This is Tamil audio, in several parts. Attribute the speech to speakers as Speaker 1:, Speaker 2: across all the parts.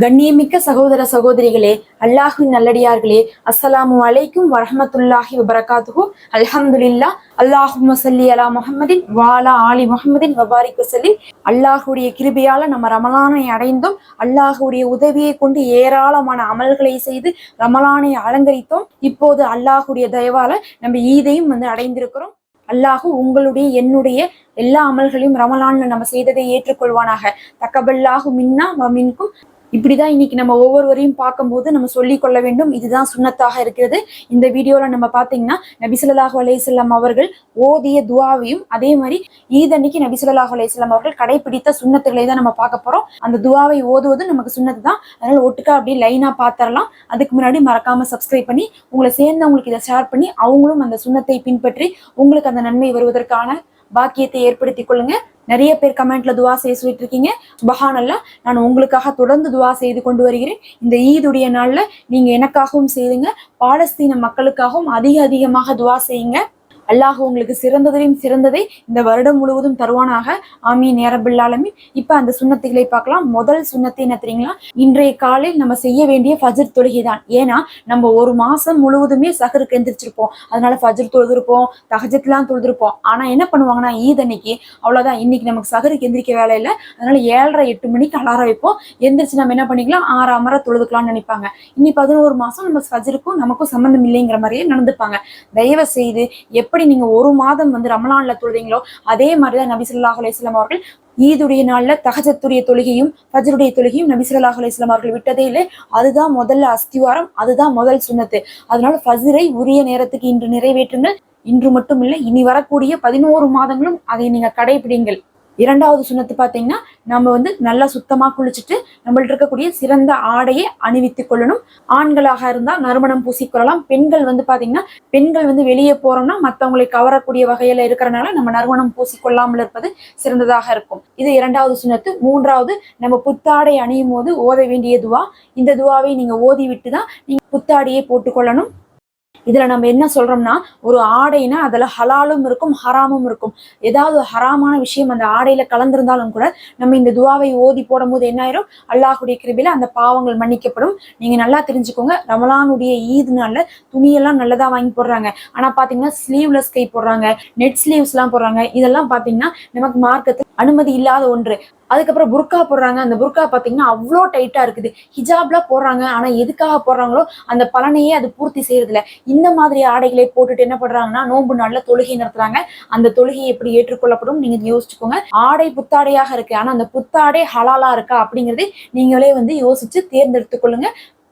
Speaker 1: கண்ணியமிக்க சகோதர சகோதரிகளே அல்லாஹின் நல்லடியார்களே அஸ்ஸலாமு அலைக்கும் வரஹமத்துல்லாஹி வபரகாத்துஹு. அல்ஹம்துலில்லா அல்லாஹு மசல்லி அலா முஹம்மதின் வாலா ஆலி முஹம்மதின் வபாரிக் வசல்லிம். அல்லாஹுடைய கிருபியால நம்ம ரமலானை அடைந்தோம். அல்லாஹுடைய உதவியை கொண்டு ஏராளமான அமல்களை செய்து ரமலானை அலங்கரித்தோம். இப்போது அல்லாஹுடைய தயவால நம்ம ஈதையும் வந்து அடைந்திருக்கிறோம். அல்லாஹு உங்களுடைய என்னுடைய எல்லா அமல்களையும் ரமலான்ல நம்ம செய்ததை ஏற்றுக்கொள்வானாக. தக்கபல்லாஹு மின்னா மின்கும். இப்படிதான் இன்னைக்கு நம்ம ஒவ்வொருவரையும் பார்க்கும்போது நம்ம சொல்லிக் கொள்ள வேண்டும். இதுதான் சுண்ணத்தாக இருக்கிறது. இந்த வீடியோல நம்ம பாத்தீங்கன்னா நபிசுல்லாஹு அலையம் அவர்கள் ஓதிய துவாவையும் அதே மாதிரி ஈத் நபிசுல்லாஹு அலையம் அவர்கள் கடைபிடித்த சுண்ணத்துகளை தான் நம்ம பார்க்க போறோம். அந்த துவாவை ஓதுவது நமக்கு சுண்ணத்து தான் அதனால ஒட்டுக்கா அப்படியே லைனா பாத்திரலாம். அதுக்கு முன்னாடி மறக்காம சப்ஸ்கிரைப் பண்ணி உங்களை சேர்ந்தவங்களுக்கு இதை ஷேர் பண்ணி அவங்களும் அந்த சுண்ணத்தை பின்பற்றி உங்களுக்கு அந்த நன்மை வருவதற்கான பாக்கியத்தை ஏற்படுத்திக் கொள்ளுங்க. நிறைய பேர் கமெண்ட்ல துவா செய்ய சொல்லிட்டு இருக்கீங்க பஹானல்லா நான் உங்களுக்காக தொடர்ந்து துவா செய்து கொண்டு வருகிறேன். இந்த ஈதுடைய நாள்ல நீங்க எனக்காகவும் செய்யுங்க பாலஸ்தீன மக்களுக்காகவும் அதிக அதிகமாக துவா செய்யுங்க. அல்லாஹ் உங்களுக்கு சிறந்ததையும் சிறந்ததை இந்த வருடம் முழுவதும் தருவானாக. ஆமீன். நேரபில்லாலுமே இப்ப அந்த சுண்ணத்துகளை பார்க்கலாம். முதல் சுண்ணத்தை என்ன தெரியுங்களா? இன்றைய காலையில் நம்ம செய்ய வேண்டிய ஃபஜர் தொழுகை தான் ஏன்னா நம்ம ஒரு மாசம் முழுவதுமே சகருக்கு எந்திரிச்சிருப்போம். அதனால ஃபஜர் தொழுதுருப்போம் தகஜத்துலாம் தொழுதுருப்போம். ஆனா என்ன பண்ணுவாங்கன்னா ஈத் அன்னைக்கு அவ்வளவுதான். இன்னைக்கு நமக்கு சகருக்கு எந்திரிக்க வேலை இல்லை. அதனால ஏழரை எட்டு மணிக்கு அலாரம் வைப்போம். எந்திரிச்சு நம்ம என்ன பண்ணிக்கலாம்? ஆறு அமர தொழுதுக்கலாம்னு நினைப்பாங்க. இன்னி பதினோரு மாசம் நம்ம ஃபஜருக்கும் நமக்கும் சம்மந்தம் இல்லைங்கிற மாதிரியே நடந்துப்பாங்க. தயவு செய்து எப்படி நீங்க ஒரு மாதம் வந்து ரமலான்ல தொழுதீங்களோ அதே மாதிரிதான் நபி ஸல்லல்லாஹு அவர்கள் ஈதுடைய நாள்ல தகஜத்துடைய தொழுகையும் ஃபஜ்ருடைய தொழுகையும் நபி ஸல்லல்லாஹு அவர்கள் விட்டதே இல்லை. அதுதான் முதல்ல அஸ்திவாரம் அதுதான் முதல் சுண்ணத்து அதனால ஃபஜ்ரை உரிய நேரத்துக்கு இன்று நிறைவேற்றுங்கள். இன்று மட்டும் இல்லை இனி வரக்கூடிய பதினோரு மாதங்களும் அதை நீங்க கடைபிடிங்கள். இரண்டாவது சுண்ணத்து பார்த்தீங்கன்னா நம்ம வந்து நல்லா சுத்தமாக குளிச்சுட்டு நம்மள்ட்ட இருக்கக்கூடிய சிறந்த ஆடையை அணிவித்துக் கொள்ளணும். ஆண்களாக இருந்தால் நறுமணம் பூசிக்கொள்ளலாம் பெண்கள் வந்து பார்த்தீங்கன்னா பெண்கள் வந்து வெளியே போகிறோம்னா மற்றவங்களை கவரக்கூடிய வகையில் இருக்கிறனால நம்ம நறுமணம் பூசிக்கொள்ளாமல் இருப்பது சிறந்ததாக இருக்கும். இது இரண்டாவது சுண்ணத்து. மூன்றாவது நம்ம புத்தாடை அணியும் போது ஓத வேண்டிய துவா. இந்த துவாவை நீங்கள் ஓதி விட்டு தான் நீங்கள் புத்தாடையை போட்டுக்கொள்ளணும் இதுல நம்ம என்ன சொல்றோம்னா ஒரு ஆடைனா அதுல ஹலாலும் இருக்கும் ஹராமும் இருக்கும். ஏதாவது ஹராமான விஷயம் அந்த ஆடையில கலந்திருந்தாலும் கூட நம்ம இந்த துவாவை ஓதி போடும்போது என்ன ஆயிரும்? அல்லாஹுடைய கிருபில அந்த பாவங்கள் மன்னிக்கப்படும். நீங்க நல்லா தெரிஞ்சுக்கோங்க. ரமலானுடைய ஈத் நாள்ல துணியெல்லாம் நல்லதா வாங்கி போடுறாங்க. ஆனா பாத்தீங்கன்னா ஸ்லீவ்லெஸ் கை போடுறாங்க நெட் ஸ்லீவ்ஸ் எல்லாம் போடுறாங்க. இதெல்லாம் பாத்தீங்கன்னா நமக்கு மார்க்கத்தில் அனுமதி இல்லாத ஒன்று. அதுக்கப்புறம் புர்கா போடுறாங்க. அந்த புர்கா பார்த்தீங்கன்னா அவ்வளோ டைட்டா இருக்குது. ஹிஜாப்லாம் போடுறாங்க. ஆனா எதுக்காக போடுறாங்களோ அந்த பலனையே அது பூர்த்தி செய்யறதில்ல. இந்த மாதிரி ஆடைகளை போட்டுட்டு என்ன பண்ணுறாங்கன்னா நோன்பு நாளில் தொழுகை நடத்துறாங்க. அந்த தொழுகை எப்படி ஏற்றுக்கொள்ளப்படும் நீங்க யோசிச்சுக்கோங்க. ஆடை புத்தாடையாக இருக்கு. ஆனால் அந்த புத்தாடை ஹலாலாக இருக்கா அப்படிங்கிறது நீங்களே வந்து யோசிச்சு தேர்ந்தெடுத்துக்கொள்ளுங்க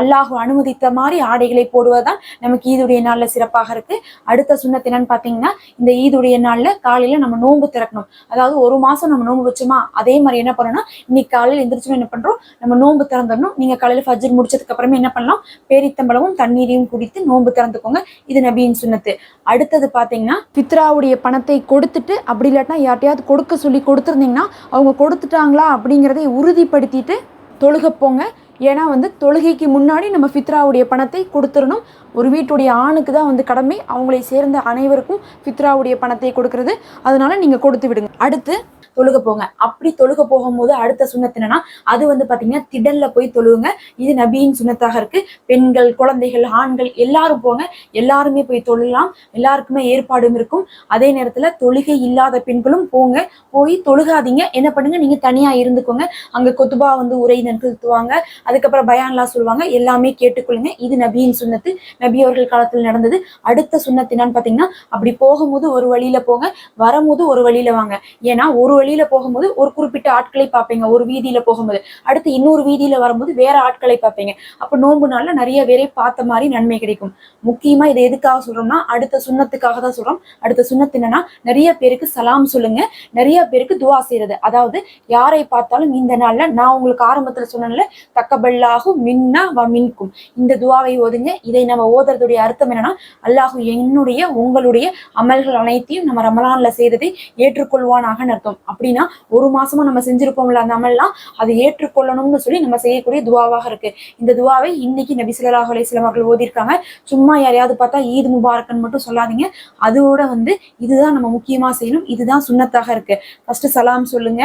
Speaker 1: அல்லாஹ் அனுமதித்த மாதிரி ஆடைகளை போடுவதுதான் நமக்கு ஈதுடைய நாளில் சிறப்பாக இருக்கு. அடுத்த சுண்ணத்து என்னன்னு பார்த்தீங்கன்னா இந்த ஈதுடைய நாளில் காலையில நம்ம நோன்பு திறக்கணும். அதாவது ஒரு மாசம் நம்ம நோன்பு வச்சோமா அதே மாதிரி என்ன பண்ணணும்னா இன்னைக்கு காலையில் எந்திரிச்சோம் என்ன பண்றோம்? நம்ம நோன்பு திறந்துடணும். நீங்க காலையில ஃபஜ்ர் முடிச்சதுக்கு அப்புறமே என்ன பண்ணலாம்? பேரித்தம்பளமும் தண்ணீரையும் குடித்து நோன்பு திறந்துக்கோங்க. இது நபியின் சுண்ணத்து. அடுத்தது பார்த்தீங்கன்னா பித்ராவுடைய பணத்தை கொடுத்துட்டு அப்படி இல்லாட்டினா யார்ட்டையாவது கொடுக்க சொல்லி கொடுத்துருந்தீங்கன்னா அவங்க கொடுத்துட்டாங்களா அப்படிங்கிறதை உறுதிப்படுத்திட்டு தொழுக போங்க. ஏன்னா வந்து தொழுகைக்கு முன்னாடி நம்ம ஃபித்ராவுடைய பணத்தை கொடுத்துடணும். ஒரு வீட்டுடைய ஆணுக்கு தான் வந்து கடமை. அவங்களை சேர்ந்த அனைவருக்கும் ஃபித்ராவுடைய பணத்தை கொடுக்கறது. அதனால நீங்க கொடுத்து விடுங்க. அடுத்து தொழுக போங்க. அப்படி தொழுக போகும்போது அடுத்த சுண்ணத்து என்னன்னா அது வந்து பாத்தீங்கன்னா திடல்ல போய் தொழுகுங்க இது நபியின் சுண்ணத்தாக இருக்கு. பெண்கள் குழந்தைகள் ஆண்கள் எல்லாரும் போங்க. எல்லாருமே போய் தொழலாம். எல்லாருக்குமே ஏற்பாடும் இருக்கும். அதே நேரத்துல தொழுகை இல்லாத பெண்களும் போங்க. போய் தொழுகாதீங்க. என்ன பண்ணுங்க? நீங்க தனியா இருந்துக்கோங்க. அங்க கொத்துபா வந்து உரை நிறுத்துவாங்க அதுக்கப்புறம் பயான்லாம் சொல்லுவாங்க எல்லாமே கேட்டுக்கொள்ளுங்க. இது நபியின் சுண்ணத்து. நபி அவர்கள் காலத்தில் நடந்தது. அடுத்த சுண்ணத்து என்னன்னு பாத்தீங்கன்னா அப்படி போகும்போது ஒரு வழியில போங்க வரும்போது ஒரு வழியில வாங்க. ஏன்னா ஒரு வழியில போகும்போது ஒரு குறிப்பிட்ட ஆட்களை பார்ப்பீங்க. ஒரு வீதியில போகும்போது. அடுத்து இன்னொரு வீதியில வரும்போது வேற ஆட்களை பார்ப்பீங்க. அப்ப நோன்பு நாள்ல நிறைய பேரை பார்த்த மாதிரி நன்மை கிடைக்கும். முக்கியமா இதை எதுக்காக சொல்றோம்னா அடுத்த சுண்ணத்துக்காக தான் சொல்றோம். அடுத்த சுண்ணத்து என்னன்னா நிறைய பேருக்கு சலாம் சொல்லுங்க. நிறைய பேருக்கு துவா செய்யறது அதாவது யாரை பார்த்தாலும் இந்த நாள்ல நான் உங்களுக்கு ஆரம்பத்துல சொன்னேன்ல தக்கபல்லாகும் மின்னா வ மின்கும். இந்த துவாவை ஓதுங்க. இதை நம்ம ஓதுறதுடைய அர்த்தம் என்னன்னா அல்லாஹு என்னுடைய உங்களுடைய அமல்கள் அனைத்தையும் நம்ம ரமலான்ல செய்ததை ஏற்றுக்கொள்வானாக அர்த்தம். அப்படின்னா ஒரு மாசமா நம்ம செஞ்சிருப்போம்ல அந்த அமல்லாம் அதை ஏற்றுக்கொள்ளணும்னு சொல்லி நம்ம செய்யக்கூடிய துவாவாக இருக்கு. இந்த துவாவை இன்னைக்கு நபி ஸல்லல்லாஹு அலைஹி அவர்கள் ஓதிருக்காங்க சும்மா யாரையாவது பார்த்தா ஈத் முபாரக்கன் மட்டும் சொல்லாதீங்க. அதோட வந்து இதுதான் நம்ம முக்கியமா செய்யணும். இதுதான் சுண்ணத்தாக இருக்கு. ஃபர்ஸ்ட் சலாம் சொல்லுங்க.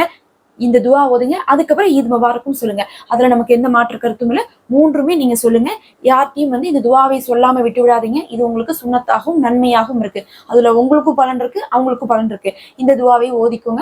Speaker 1: இந்த துவா ஓதுங்க. அதுக்கப்புறம் ஈத் முபாரக்கும் சொல்லுங்க. அதுல நமக்கு எந்த மாற்று கருத்தும் இல்லை. மூன்றுமே நீங்க சொல்லுங்க. யார்கிட்டயும் வந்து இந்த துவாவை சொல்லாம விட்டு விடாதீங்க. இது உங்களுக்கு சுண்ணத்தாகவும் நன்மையாகவும் இருக்கு. அதுல உங்களுக்கும் பலன் இருக்கு அவங்களுக்கும் பலன் இருக்கு. இந்த துவாவை ஓதிக்கோங்க.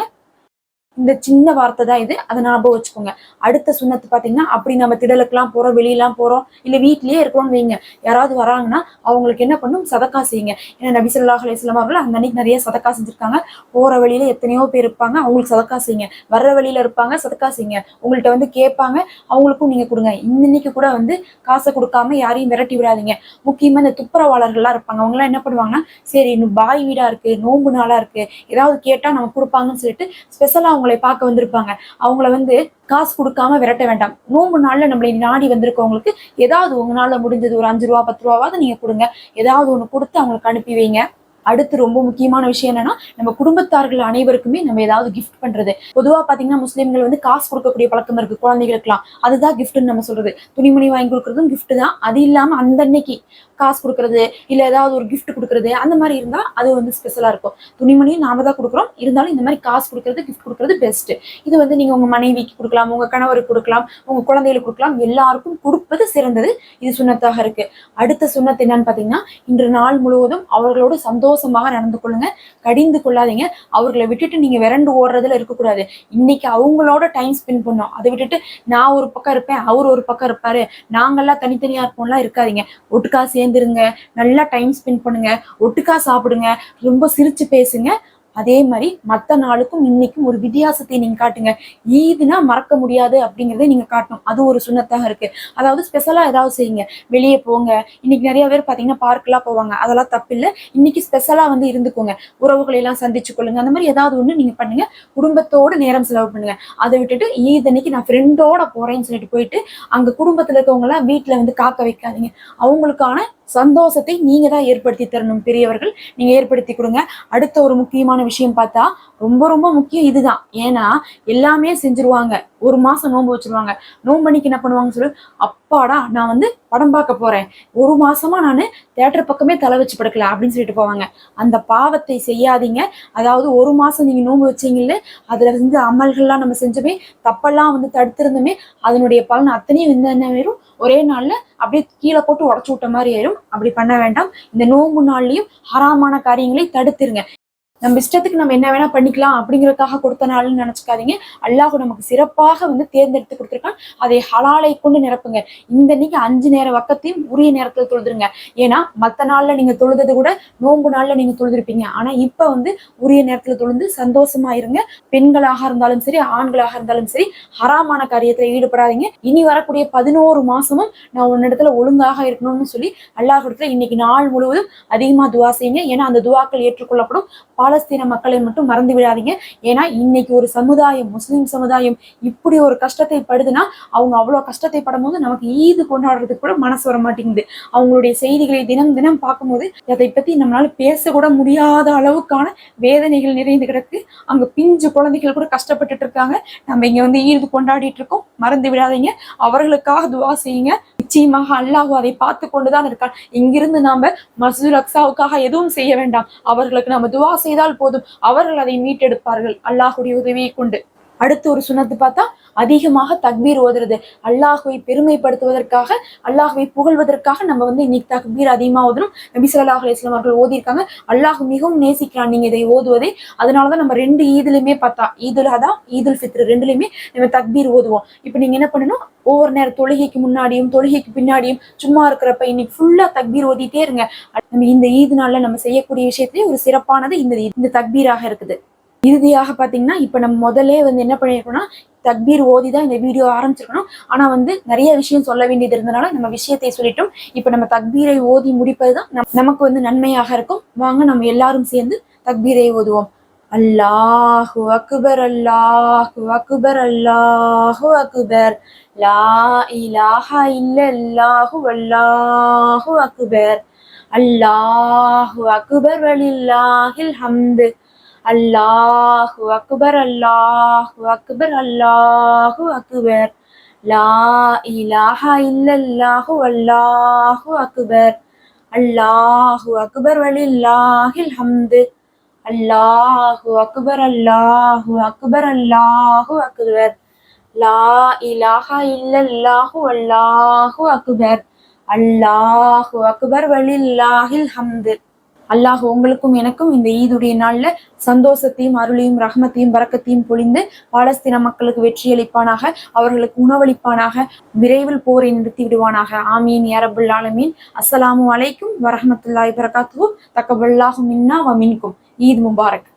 Speaker 1: இந்த சின்ன வார்த்தை தான் இது. அதை ஞாபகம் வச்சுக்கோங்க. அடுத்த சுண்ணத்து பார்த்தீங்கன்னா அப்படி நம்ம திடலுக்குலாம் போகிறோம் வெளியெல்லாம் போகிறோம் இல்லை வீட்லேயே இருக்கிறோம்னு வைங்க. யாராவது வராங்கன்னா அவங்களுக்கு என்ன பண்ணும்? சதக்கா செய்யுங்க. ஏன்னா நபிசல்லாஹ் அலிஸ்லாம் அவர்கள் அந்த அன்னைக்கு நிறைய சதக்கா செஞ்சுருக்காங்க. போகிற வழியில் எத்தனையோ பேர் இருப்பாங்க அவங்களுக்கு சதக்கா செய்யுங்க. வர்ற வழியில் இருப்பாங்க சதக்கா செய்யுங்க. உங்கள்கிட்ட வந்து கேட்பாங்க அவங்களுக்கும் நீங்கள் கொடுங்க. இன்னைக்கு கூட வந்து காசை கொடுக்காம யாரையும் விரட்டி விடாதீங்க. முக்கியமாக இந்த துப்புரவாளர்கள்லாம் இருப்பாங்க. அவங்களாம் என்ன பண்ணுவாங்கன்னா சரி இன்னும் பாய் வீடாக இருக்குது நோம்பு நாளாக இருக்குது ஏதாவது கேட்டால் நம்ம கொடுப்பாங்கன்னு சொல்லிட்டு ஸ்பெஷலாக அவங்க அவங்களை பார்க்க வந்திருப்பாங்க. அவங்கள வந்து காசு கொடுக்காம விரட்ட வேண்டாம். நோம்பு நாள்ல நம்மளை நாடி வந்திருக்கவங்களுக்கு ஏதாவது உங்களால முடிஞ்சது ஒரு அஞ்சு ரூபா பத்து ரூபாவது நீங்க கொடுங்க. ஏதாவது ஒண்ணு கொடுத்து அவங்களுக்கு அனுப்பி வைங்க. அடுத்து ரொம்ப முக்கியமான விஷயம் என்னன்னா நம்ம குடும்பத்தார்கள் அனைவருக்குமே நம்ம ஏதாவது கிஃப்ட் பண்றது. பொதுவா பாத்தீங்கன்னா முஸ்லீம்கள் வந்து காசு கொடுக்கக்கூடிய பழக்கம் இருக்கு. குழந்தைகளுக்குலாம் அதுதான் கிஃப்ட்னு நம்ம சொல்றது. துணிமணி வாங்கி கொடுக்கறதும் கிஃப்ட் தான். அது இல்லாம அந்த அன்னைக்கு காசு கொடுக்கறது இல்ல ஏதாவது ஒரு கிஃப்ட் கொடுக்கறது அந்த மாதிரி இருந்தா அது வந்து ஸ்பெஷலா இருக்கும். துணிமணியும் நாம தான் கொடுக்குறோம். இருந்தாலும் இந்த மாதிரி காசு கொடுக்கறது கிஃப்ட் கொடுக்கறது பெஸ்ட் இது வந்து நீங்க உங்க மனைவிக்கு கொடுக்கலாம் உங்க கணவருக்கு கொடுக்கலாம் உங்க குழந்தைகளுக்கு கொடுக்கலாம். எல்லாருக்கும் கொடுப்பது சிறந்தது. இது சுண்ணத்தாக இருக்கு. அடுத்த சுண்ணத்து என்னன்னு பாத்தீங்கன்னா இன்று நாள் முழுவதும் அவர்களோட சந்தோஷம் சந்தோஷமாக நடந்து கொள்ளுங்க. கடிந்து கொள்ளாதீங்க. அவர்களை விட்டுட்டு நீங்க விரண்டு ஓடுறதுல இருக்கக்கூடாது. இன்னைக்கு அவங்களோட டைம் ஸ்பெண்ட் பண்ணோம். அதை விட்டுட்டு நான் ஒரு பக்கம் இருப்பேன் அவர் ஒரு பக்கம் இருப்பாரு. நாங்கள்லாம் தனித்தனியா இருப்போம்லாம் இருக்காதீங்க. ஒட்டுக்கா சேர்ந்துருங்க. நல்லா டைம் ஸ்பெண்ட் பண்ணுங்க. ஒட்டுக்கா சாப்பிடுங்க. ரொம்ப சிரிச்சு பேசுங்க. அதே மாதிரி மற்ற நாளுக்கும் இன்னைக்கும் ஒரு வித்தியாசத்தை நீங்க காட்டுங்க. ஈதுனா மறக்க முடியாது அப்படிங்கறதை நீங்க காட்டணும். அது ஒரு சுண்ணத்தாக இருக்கு. அதாவது ஸ்பெஷலா ஏதாவது செய்யுங்க. வெளியே போங்க. இன்னைக்கு நிறைய பேர் பாத்தீங்கன்னா பார்க்கெல்லாம் போவாங்க. அதெல்லாம் தப்பில்லை. இன்னைக்கு ஸ்பெஷலா வந்து இருந்துக்கோங்க. உறவுகளை எல்லாம் சந்திச்சு கொள்ளுங்க. அந்த மாதிரி ஏதாவது ஒண்ணு நீங்க பண்ணுங்க. குடும்பத்தோடு நேரம் செலவு பண்ணுங்க. அதை விட்டுட்டு ஈத் அன்னைக்கு நான் ஃப்ரெண்டோட போறேன்னு சொல்லிட்டு போயிட்டு அங்க குடும்பத்துல இருக்கவங்க எல்லாம் வீட்டுல வந்து காக்க வைக்காதீங்க. அவங்களுக்கான சந்தோஷத்தை நீங்க தான் ஏற்படுத்தி தரணும் பெரியவர்கள். நீங்க ஏற்படுத்தி கொடுங்க. அடுத்த ஒரு முக்கியமான விஷயம் பார்த்தா ரொம்ப ரொம்ப முக்கியம் இதுதான். ஏன்னா எல்லாமே செஞ்சுருவாங்க. ஒரு மாசம் நோன்பு வச்சிருவாங்க. நோம்பு என்ன பண்ணுவாங்கன்னு சொல்லி அப்பாடா நான் வந்து படம் பார்க்க போறேன். ஒரு மாசமா நான் தேட்டர் பக்கமே தலை வச்சு படுக்கல அப்படின்னு சொல்லிட்டு போவாங்க. அந்த பாவத்தை செய்யாதீங்க. அதாவது ஒரு மாசம் நீங்க நோன்பு வச்சீங்கல்ல அதுல வந்து அமல்கள்லாம் நம்ம செஞ்சோமே தப்பெல்லாம் வந்து தடுத்திருந்தோமே அதனுடைய பலன் அத்தனையும் வந்து என்ன ஆயிரும்? ஒரே நாள்ல அப்படியே கீழே போட்டு உடச்சு விட்ட மாதிரி ஆயிரும். அப்படி பண்ண வேண்டாம். இந்த நோன்பு நாள்லயும் ஹராமான காரியங்களை தடுத்துருங்க. நம்ம இஷ்டத்துக்கு நம்ம என்ன வேணா பண்ணிக்கலாம் அப்படிங்கறதுக்காக கொடுத்த நாள்னு நினைச்சுக்காதீங்க. அல்லாஹ் நமக்கு சிறப்பாக வந்து தேர்ந்தெடுத்து கொடுத்துருக்கான். அதை ஹலாலை கொண்டு நிரப்புங்க. இந்த இன்னைக்கு அஞ்சு நேர வக்கத்தையும் உரிய நேரத்தில் தொழுதுருங்க. ஏன்னா மத்த நாள்ல நீங்க தொழுதது கூட நோன்பு நாள்ல நீங்க தொழுதுருப்பீங்க. ஆனா இப்ப வந்து உரிய நேரத்துல தொழுந்து சந்தோஷமா இருங்க. பெண்களாக இருந்தாலும் சரி ஆண்களாக இருந்தாலும் சரி ஹராமான காரியத்துல ஈடுபடாதீங்க. இனி வரக்கூடிய பதினோரு மாசமும் நான் உன்னிடத்துல ஒழுங்காக இருக்கணும்னு சொல்லி அல்லாஹ் இடத்துல இன்னைக்கு நாள் முழுவதும் அதிகமா துவா செய்யுங்க. ஏன்னா அந்த துவாக்கள் ஏற்றுக்கொள்ளப்படும். பாலஸ்தீன மக்களை மட்டும் மறந்து விடாதீங்க. ஏன்னா இன்னைக்கு ஒரு சமுதாயம் முஸ்லீம் சமுதாயம் இப்படி ஒரு கஷ்டத்தை படுதுன்னா அவங்க அவ்வளவு கஷ்டத்தை படும்போது நமக்கு ஈது கொண்டாடுறதுக்கு கூட மனசு வர மாட்டேங்குது. அவங்களுடைய செய்திகளை தினம் தினம் பார்க்கும்போது அதை பத்தி நம்மளால பேசக்கூட முடியாத அளவுக்கான வேதனைகள் நிறைந்து கிடக்கு. அங்க பிஞ்சு குழந்தைகள் கூட கஷ்டப்பட்டுட்டு இருக்காங்க. நம்ம இங்க வந்து ஈது கொண்டாடிட்டு இருக்கோம். மறந்து விடாதீங்க. அவர்களுக்காக துவா செய்யுங்க. நிச்சயமாக அல்லாஹ் அதை பார்த்து கொண்டுதான் இருக்கான். இங்கிருந்து நாம மசூல் அக்ஸாவுக்காக எதுவும் செய்ய வேண்டாம். அவர்களுக்கு நம்ம துவா செய்தால் போதும். அவர்கள் அதை மீட்டெடுப்பார்கள். அல்லாஹுடைய உதவியை கொண்டு. அடுத்து ஒரு சுனத்து பார்த்தா அதிகமாக தக்பீர் ஓதுறது. அல்லாஹுவை பெருமைப்படுத்துவதற்காக அல்லாஹுவை புகழ்வதற்காக நம்ம வந்து இன்னைக்கு தக்பீர் அதிகமா ஓதுறோம். நபி சொல்லாஹ் அலிஸ்லாம் அவர்கள் ஓதியிருக்காங்க. அல்லாஹ் மிகவும் நேசிக்கிறான் நீங்க இதை ஓதுவதை. அதனாலதான் நம்ம ரெண்டு ஈதுலையுமே பார்த்தா ஈதுல் அதா ஈதுல் ஃபித்ர் ரெண்டுலையுமே நம்ம தக்பீர் ஓதுவோம். இப்போ நீங்க என்ன பண்ணணும்? ஒவ்வொரு நேரம் தொழுகைக்கு முன்னாடியும் தொழுகைக்கு பின்னாடியும் சும்மா இருக்கிறப்ப இன்னைக்கு ஃபுல்லா தக்பீர் ஓதிட்டே இருங்க. நம்ம இந்த ஈது நாள்ல நம்ம செய்யக்கூடிய விஷயத்திலேயே ஒரு சிறப்பானது இந்த இந்த தக்பீராக இருக்குது. இறுதியாக பாத்தீங்கன்னா இப்ப நம்ம முதல்ல வந்து என்ன பண்ணிருக்கோம்னா தக்பீர் ஓதி தான் இந்த வீடியோ ஆரம்பிச்சிருக்கணும். ஆனா வந்து நிறைய விஷயம் சொல்ல வேண்டியது இருந்தனால நம்ம விஷயத்தை சொல்லிட்டோம். இப்ப நம்ம தக்பீரை ஓதி முடிப்பதுதான் தான் நமக்கு வந்து நன்மையாக இருக்கும். வாங்க நம்ம எல்லாரும் சேர்ந்து தக்பீரை ஓதுவோம். அல்லாஹு அக்பர் அல்லாஹு அக்பர் அல்லாஹு அக்பர். லா இலாஹா இல்லல்லாஹு அல்லாஹு அக்பர். அல்லாஹு அக்பர் வலில்லாஹில் ஹம்து. அல்லாஹு அக்பர் அல்லாஹு அக்பர் அல்லாஹு அக்பர். லா இலாஹா இல்லல்லாஹு அல்லாஹு அக்பர். அல்லாஹு அக்பர் வலில்லாஹில் ஹம்து. அல்லாஹு அக்பர் அல்லாஹு அக்பர் அல்லாஹு அக்பர். லா இலாஹா இல்லல்லாஹு அல்லாஹு அக்பர். அல்லாஹு அக்பர் வலில்லாஹில் ஹம்து. அல்லாஹ் உங்களுக்கும் எனக்கும் இந்த ஈதுடைய நாள்ல சந்தோஷத்தையும் அருளையும் ரஹமத்தையும் பரக்கத்தையும் பொழிந்து பாலஸ்தீன மக்களுக்கு வெற்றியளிப்பானாக அவர்களுக்கு உணவளிப்பானாக விரைவில் போரை நிறுத்தி விடுவானாக. ஆமீன். யாரபுல் ஆலமீன். அஸ்ஸலாமு அலைக்கும் வரஹமத்துல்லாய் வரகாத்துஹு தக்கபல்லாஹு மின்னா வ மின்கும். ஈத் முபாரக்.